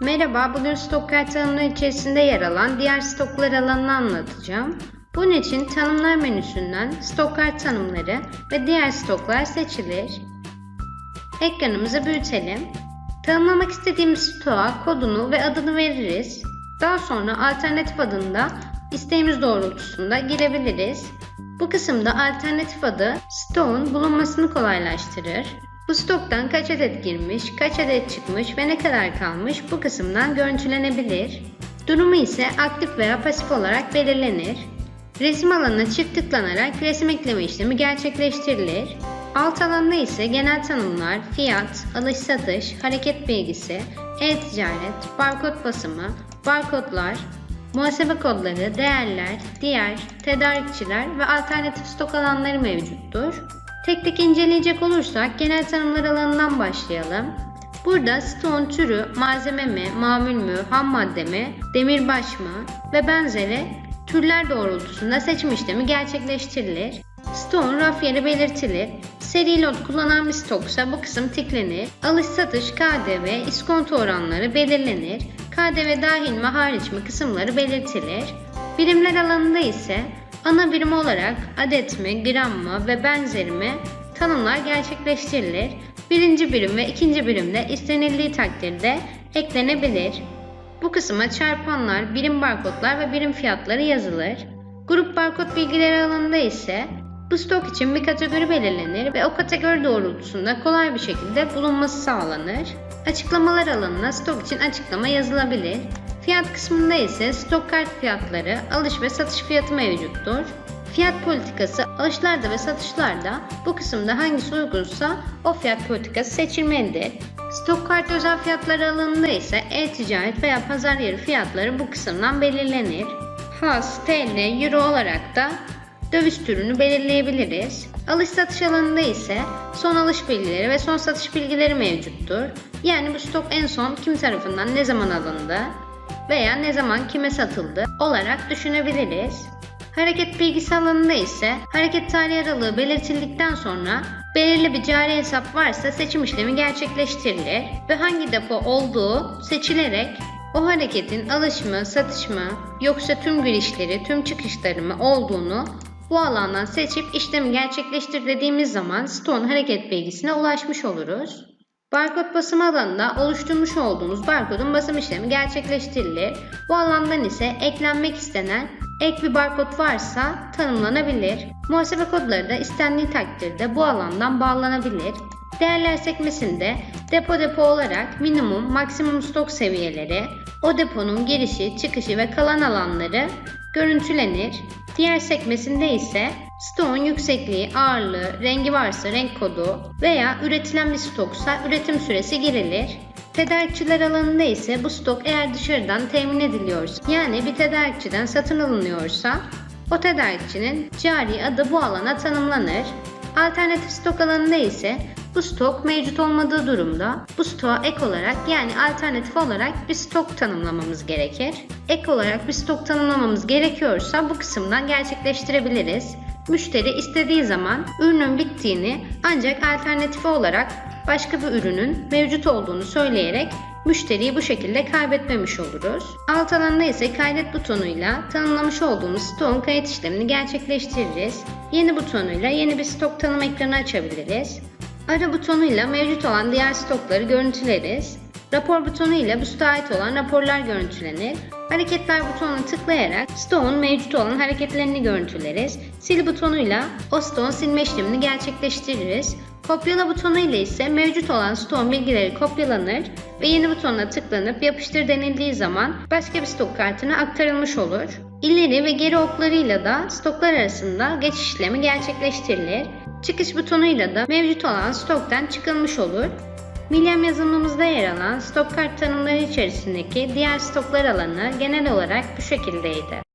Merhaba, bugün stok kart tanımları içerisinde yer alan diğer stoklar alanını anlatacağım. Bunun için tanımlar menüsünden stok kart tanımları ve diğer stoklar seçilir. Ekranımızı büyütelim. Tanımlamak istediğimiz stoğa kodunu ve adını veririz. Daha sonra alternatif adında isteğimiz doğrultusunda girebiliriz. Bu kısımda alternatif adı stoğun bulunmasını kolaylaştırır. Bu stoktan kaç adet girmiş, kaç adet çıkmış ve ne kadar kalmış bu kısımdan görüntülenebilir. Durumu ise aktif veya pasif olarak belirlenir. Resim alanına çift tıklanarak resim ekleme işlemi gerçekleştirilir. Alt alanda ise genel tanımlar, fiyat, alış satış, hareket bilgisi, e-ticaret, barkod basımı, barkodlar, muhasebe kodları, değerler, diğer, tedarikçiler ve alternatif stok alanları mevcuttur. Tek tek inceleyecek olursak genel tanımlar alanından başlayalım. Burada stoğun türü, malzeme mi, mamul mü, ham madde mi, demirbaş mı ve benzeri türler doğrultusunda seçim işlemi gerçekleştirilir. Stoğun raf yeri belirtilir. Seri lot kullanan bir stoksa bu kısım tıklanır. Alış satış, KDV, iskonto oranları belirlenir. KDV dahil mi hariç mi kısımları belirtilir. Birimler alanında ise ana birim olarak adet mi, gram mı ve benzeri mi tanımlar gerçekleştirilir. Birinci birim ve ikinci birimde istenildiği takdirde eklenebilir. Bu kısma çarpanlar, birim barkodlar ve birim fiyatları yazılır. Grup barkod bilgileri alanında ise bu stok için bir kategori belirlenir ve o kategori doğrultusunda kolay bir şekilde bulunması sağlanır. Açıklamalar alanına stok için açıklama yazılabilir. Fiyat kısmında ise stok kart fiyatları, alış ve satış fiyatı mevcuttur. Fiyat politikası alışlarda ve satışlarda bu kısımda hangisi uygunsa o fiyat politikası seçilmelidir. Stok kart özel fiyatları alanında ise e-ticaret veya pazar yeri fiyatları bu kısımdan belirlenir. Has, TL, Euro olarak da döviz türünü belirleyebiliriz. Alış satış alanında ise son alış bilgileri ve son satış bilgileri mevcuttur. Yani bu stok en son kim tarafından ne zaman alındı veya ne zaman kime satıldı olarak düşünebiliriz. Hareket bilgisi alanında ise hareket tarihi aralığı belirtildikten sonra belirli bir cari hesap varsa seçim işlemi gerçekleştirilir ve hangi depo olduğu seçilerek o hareketin alış mı, satış mı yoksa tüm girişleri, tüm çıkışları mı olduğunu bu alandan seçip işlemi gerçekleştir dediğimiz zaman stoğun hareket bilgisine ulaşmış oluruz. Barkod basım alanında oluşturmuş olduğunuz barkodun basım işlemi gerçekleştirilir. Bu alandan ise eklenmek istenen ek bir barkod varsa tanımlanabilir. Muhasebe kodları da istendiği takdirde bu alandan bağlanabilir. Değerler sekmesinde depo depo olarak minimum maksimum stok seviyeleri, o deponun girişi, çıkışı ve kalan alanları görüntülenir. Diğer sekmesinde ise stoğun yüksekliği, ağırlığı, rengi varsa renk kodu veya üretilen bir stoksa üretim süresi girilir. Tedarikçiler alanında ise bu stok eğer dışarıdan temin ediliyorsa yani bir tedarikçiden satın alınıyorsa o tedarikçinin cari adı bu alana tanımlanır. Alternatif stok alanında ise bu stok mevcut olmadığı durumda bu stoğa ek olarak yani alternatif olarak bir stok tanımlamamız gerekir. Ek olarak bir stok tanımlamamız gerekiyorsa bu kısımdan gerçekleştirebiliriz. Müşteri istediği zaman ürünün bittiğini ancak alternatifi olarak başka bir ürünün mevcut olduğunu söyleyerek müşteriyi bu şekilde kaybetmemiş oluruz. Alt alanda ise kaydet butonuyla tanımlamış olduğumuz stokun kayıt işlemini gerçekleştiririz. Yeni butonuyla yeni bir stok tanım ekranı açabiliriz. Ara butonuyla mevcut olan diğer stokları görüntüleriz. Rapor butonu ile bu stoğa ait olan raporlar görüntülenir. Hareketler butonuna tıklayarak stoğun mevcut olan hareketlerini görüntüleriz. Sil butonuyla o stoğun silme işlemini gerçekleştiririz. Kopyala butonu ile ise mevcut olan stoğun bilgileri kopyalanır ve yeni butonuna tıklanıp yapıştır denildiği zaman başka bir stok kartına aktarılmış olur. İleri ve geri oklarıyla da stoklar arasında geçiş işlemi gerçekleştirilir. Çıkış butonuyla da mevcut olan stoktan çıkılmış olur. Milyam yazılımımızda yer alan stok kart tanımları içerisindeki diğer stoklar alanı genel olarak bu şekildeydi.